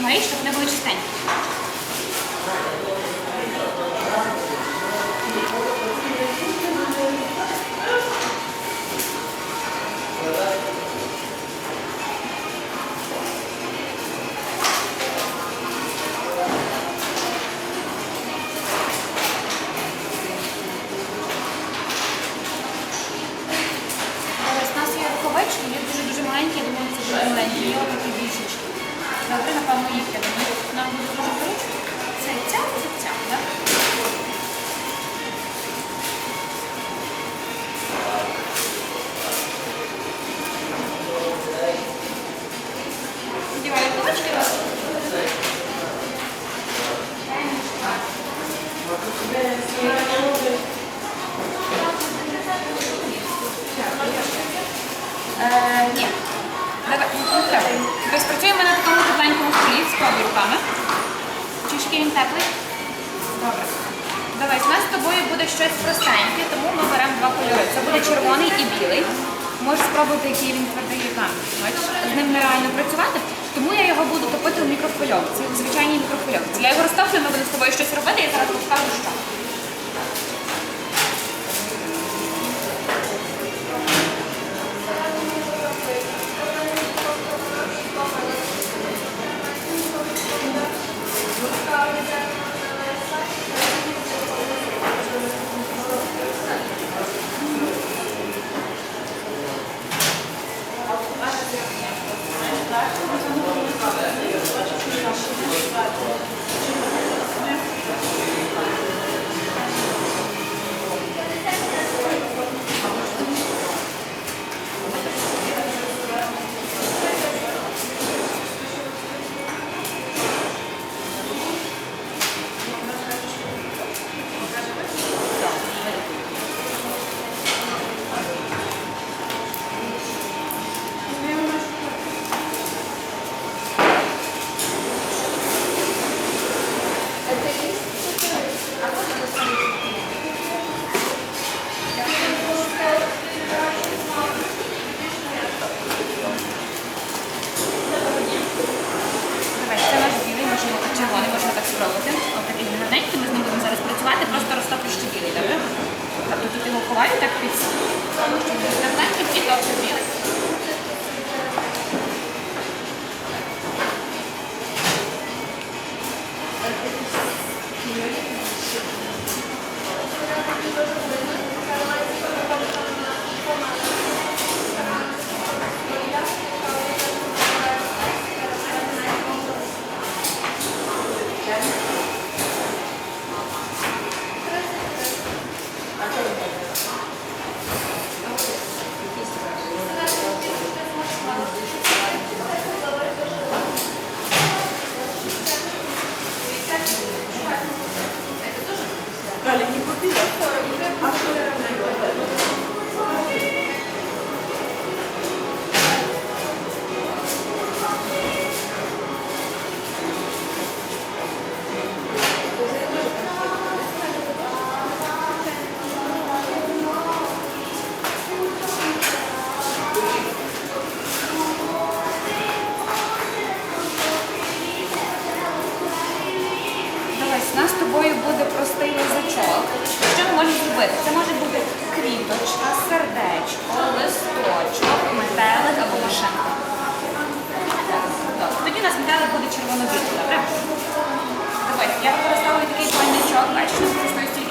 Марій, щоб не були чистенькі. Ось у нас є рукавички, є дуже-дуже маленькі, я думаю, це дуже маленькі, є отакі більшечки. Добре, напевно, їх, я думаю, нам буде дуже зручно. Це ця, це ця, так? Надіваю рукавички. Е, ні. Давай, не треба. Тобто працюємо на такому тепленькому столі з пробі руками. Чішки він теплий? Добре. Давай, у нас з тобою буде щось простеньке, тому ми беремо два кольори. Це буде червоний і білий. Можеш спробувати, який він твердий камінь. З ним нереально працювати, тому я його буду топити у мікрохвильовці, у звичайній мікрохвильовці. Я його розтоплю, ми будемо з тобою щось робити, я зараз розкажу, що.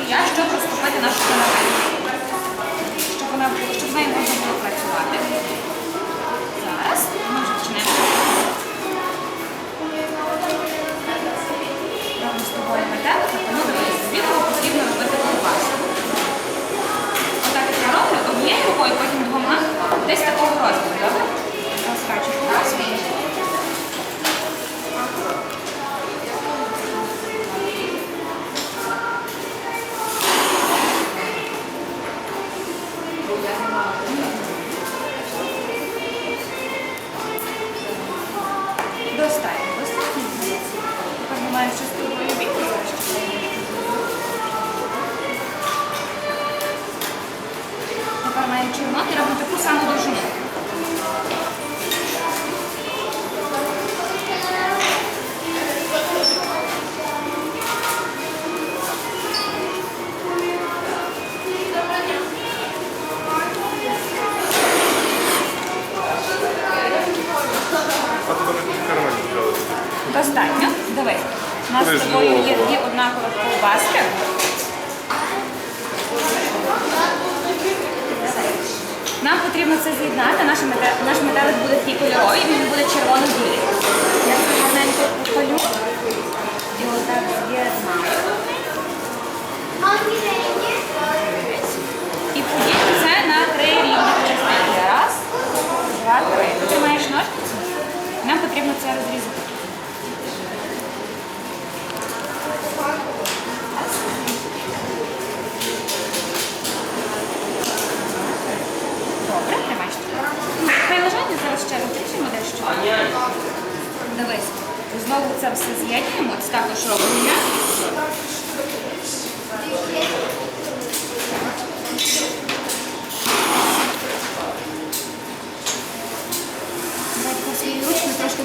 Я, щоб розтопити нашу канаву. Щоб вона була, щоб з нею можна чорнот і робимо таку саму довжину. Достатньо. Давай. У нас з тобою є дві однакові колбаски. Потрібно це. Наш мете- Наш метелик буде такий кольоровий, він буде червоно-білий. Я це гарненько поколю і отак з'єднаю. І поділю це на три рівні частини. Раз, два, три. Ти маєш ножки? Нам потрібно це розрізати. Добре, тримай ще. Ну, Хай лежать, я зараз ще розріжемо дещо. Дивись, знову це все з'єднуємо, ось також робимо. трошки.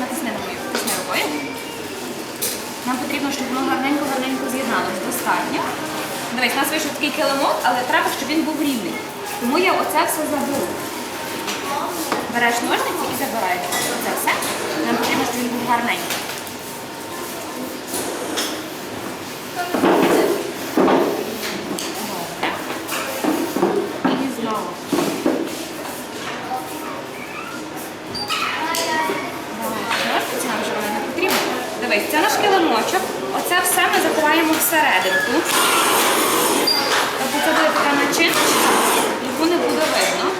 Нам потрібно, щоб воно гарненько-гарненько з'єдналось. Достатньо. Дивись, у нас вийшов такий килимок, але треба, щоб він був рівний. Тому я оце все забула. Береш ножниці і забираєш це все. Нам потрібно, щоб він був гарненький. Добре. І знову. Ножниці нам вже вони не потрібно. Дивись, це наш килимочок. Оце все ми заховаємо всерединку. Тобто це буде така начиночка, яку не буде видно.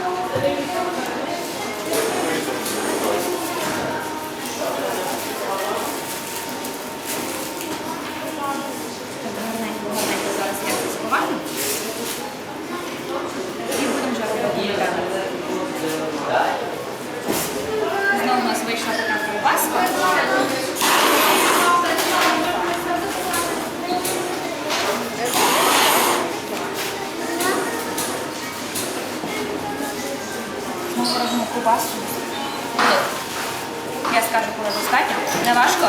Так, гарненько, гарненько зараз я це сховаю. І будемо вже робити метелик. Знову у нас вийшла така ковбаска. Знову робимо ковбаску. Я скажу, коли достатньо. Не важко?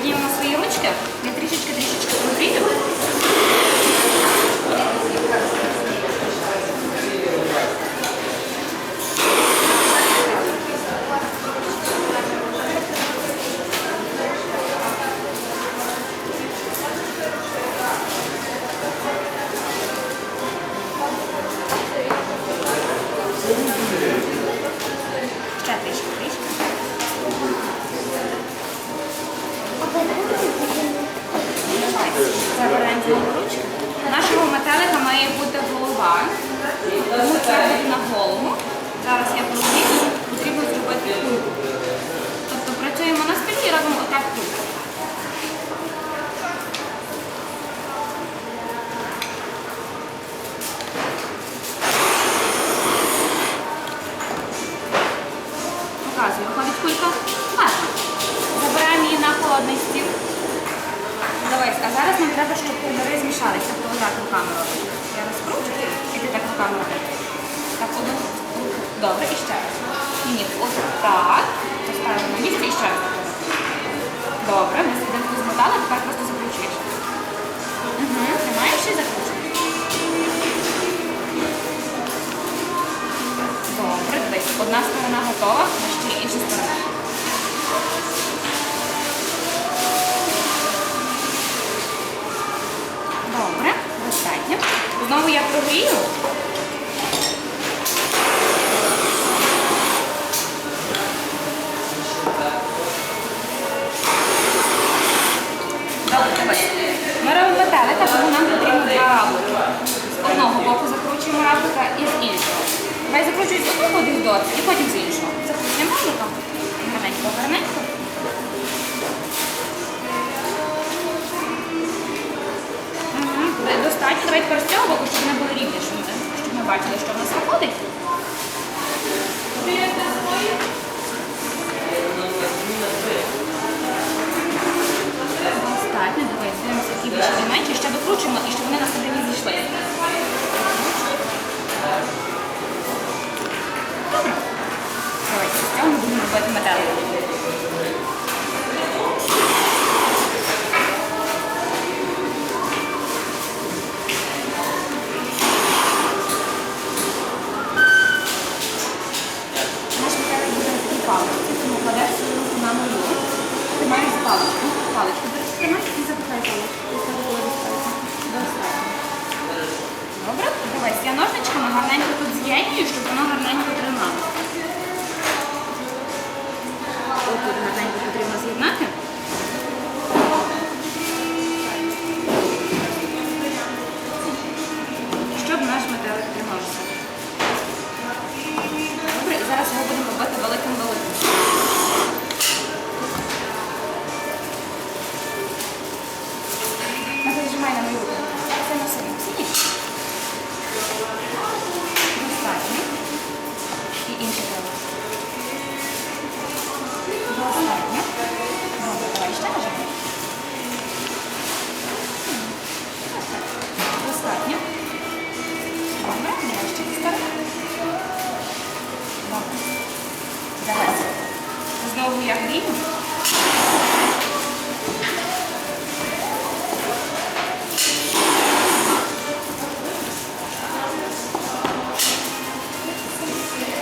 Дай підіймемо свої ручки. Я трішечки-трішечки У Нашого метелика має бути голова. Тому це на голову. Зараз я пробую. Потрібно зробити кульку. Тобто працюємо на спині і робимо отак кульку. Показую, виходить кулька. Забираємо її на холодний стіл. Давай, а зараз нам треба, щоб кольори змішалися. Хто так руками робить? Я розкручу, і ти так руками робиш. Так, одну. Добре, і ще раз. Ні, ні, от так. Поставимо на місце і ще раз. Добре, ми серединку змотали, тепер просто закручуєш. Угу, тримаєш і закручуєш. Добре, дивись, одна сторона готова, а ще інша сторона. Знову я прогрію. Добре, Цього боку, щоб не було рівні, щоб ми, бачили, що в нас виходить. Достатньо, давай дивимося, які більші і менші, ще докручуємо і щоб вони на середині зійшли. Добре. Давайте з цього ми робити метелик. Знову я грію.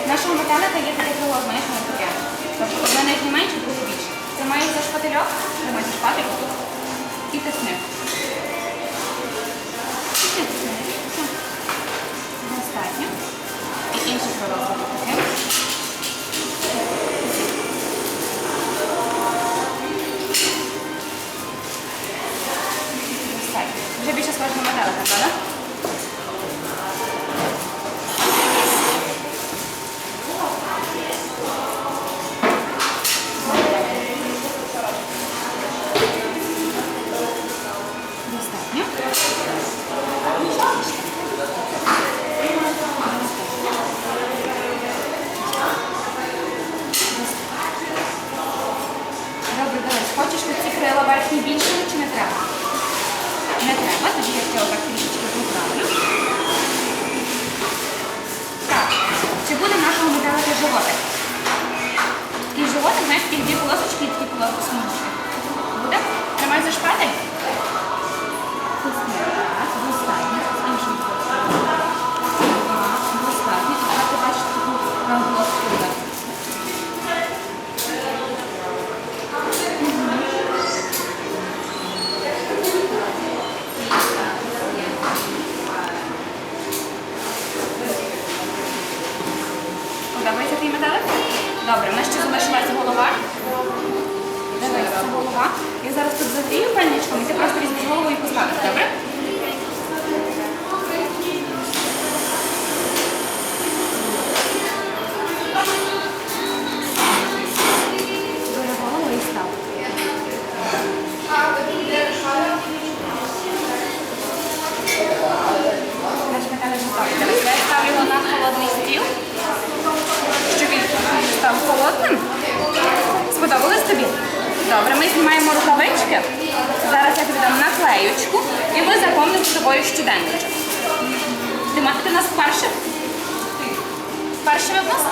Нашого метелика є таке крило, знаєш, воно таке. Тобто не менше, друге більше. Це має за шпательок, тримай за шпатель і тисни. Більше чи не треба? Не треба, тоді я цього так трішечки поправлю. Так, чи буде в нашого метелика животик? Такий животик, знаєш, такі дві полосочки і такі полосочки. Буде? Тримай за шпатель. Знімаємо рукавички. Зараз я тобі дам наклеючку і ми заповнимо з тобою щоденничок. Ти ма- ти у нас вперше? Вперше ви в нас?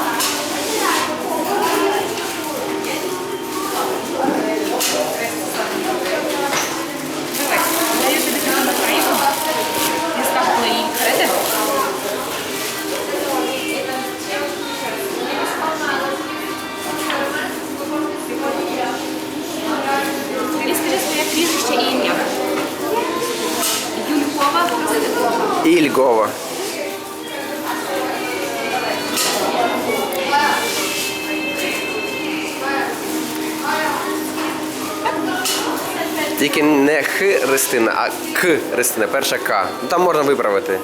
Дивись, даю тобі таку наклейку. Я скажу, коли її відкрити. Христина. Тільки не Христина, а К Христина, перша К. Там можна виправити.